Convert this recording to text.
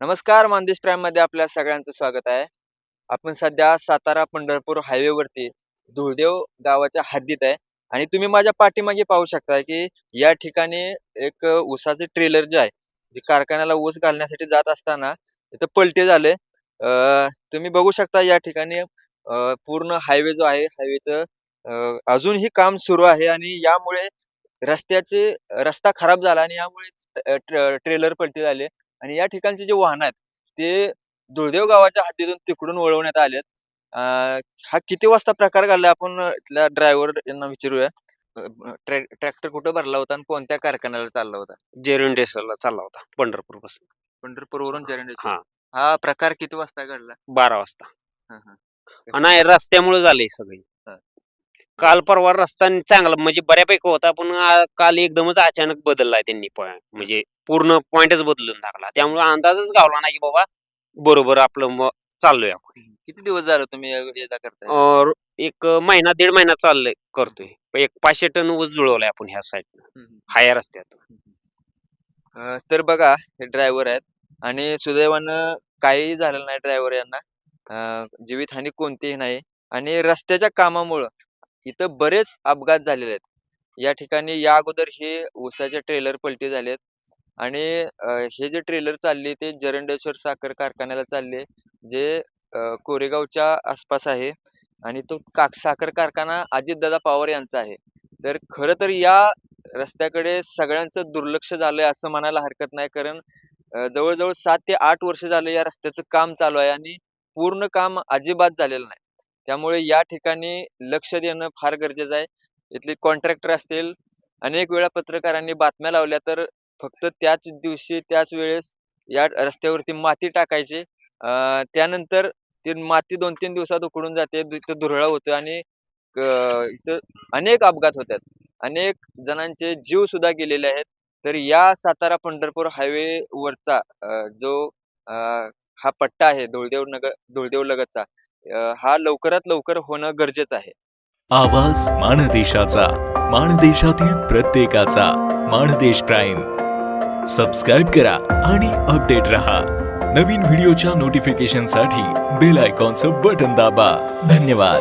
नमस्कार मानदेश प्राईममध्ये आपल्या सगळ्यांचं स्वागत आहे. आपण सध्या सातारा पंढरपूर हायवे वरती धुळदेव गावाच्या हद्दीत आहे. आणि तुम्ही माझ्या पाठीमागे पाहू शकता की या ठिकाणी एक ऊसाचे ट्रेलर जे आहे जे कारखान्याला ऊस घालण्यासाठी जात असताना इथं पलटे झाले. तुम्ही बघू शकता या ठिकाणी पूर्ण हायवे जो आहे हायवेचं अजूनही काम सुरू आहे आणि यामुळे रस्त्याचे रस्ता खराब झाला आणि यामुळे ट्रेलर पलटी झाले. आणि या ठिकाणचे जे वाहन आहेत ते धुळदेव गावाच्या हद्दीतून तिकडून वळवण्यात आलेत. अं, हा किती वाजता प्रकार घडला आपण इथल्या ड्रायव्हर यांना विचारूया. ट्रॅक्टर कुठं भरला होता आणि कोणत्या कारखान्याला चालला होता? जेरुंडेसरला चालला होता पंढरपूरपासून पंढरपूरवरून जरंडीचा हा. हा प्रकार किती वाजता घडला? बारा वाजता. हा, हा. नाही रस्त्यामुळे झाले सगळे. काल परवा रस्ता चांगला म्हणजे बऱ्यापैकी होता पण काल एकदमच अचानक बदललाय त्यांनी. म्हणजे पूर्ण पॉइंटच बदलून टाकला. त्यामुळे अंदाजच गावला नाही की बाबा बरोबर आपलं चाललोय आपण. किती दिवस झाले तुम्ही या- करताय? एक महिना दीड महिना चाललंय करतोय. एक पाचशे टन ऊस जुळवलाय आपण ह्या साईड हम्म, हम्म. हाया रस्त्यात अं, तर बघा हे ड्रायव्हर आहेत आणि सुदैवानं काहीही झालेलं नाही ड्रायव्हर यांना. जीवितहानी कोणतीही नाही. आणि रस्त्याच्या कामामुळं इथं बरेच अपघात झालेले आहेत. या ठिकाणी या अगोदर हे ऊसाचे ट्रेलर पलटी झालेत आणि हे जे ट्रेलर चालले ते जरंडेश्वर साखर कारखान्याला चालले जे कोरेगावच्या आसपास आहे आणि तो का साखर कारखाना अजितदादा पवार यांचा आहे. तर खरं तर या रस्त्याकडे सगळ्यांचं दुर्लक्ष झालंय असं म्हणायला हरकत नाही कारण जवळजवळ सात ते आठ वर्ष झाले या रस्त्याचं काम चालू आहे आणि पूर्ण काम अजिबात झालेलं नाही. त्यामुळे या ठिकाणी लक्ष देणं फार गरजेचं आहे. इथले कॉन्ट्रॅक्टर असतील अनेक वेळा पत्रकारांनी बातम्या लावल्या तर फक्त त्याच दिवशी त्याच वेळेस या रस्त्यावरती माती टाकायची. अं, त्यानंतर ती माती दोन तीन दिवसात उकडून जाते इथं धुरळा होतो आणि क- इथं अनेक अपघात होतात. अनेक जणांचे जीव सुद्धा गेलेले आहेत. तर या सातारा पंढरपूर हायवे वरचा अं, जो अं, हा पट्टा आहे धुळदेव नगर धुळदेव लगतचा हा लवकरात लवकर होणं गरजेचं आहे. आवाज माणदेशाचा माणदेशातील प्रत्येकाचा मानदेश प्राईम. सबस्क्राईब करा आणि अपडेट रहा. नवीन व्हिडिओच्या नोटिफिकेशनसाठी बेल आयकॉनचं बटन दाबा. धन्यवाद.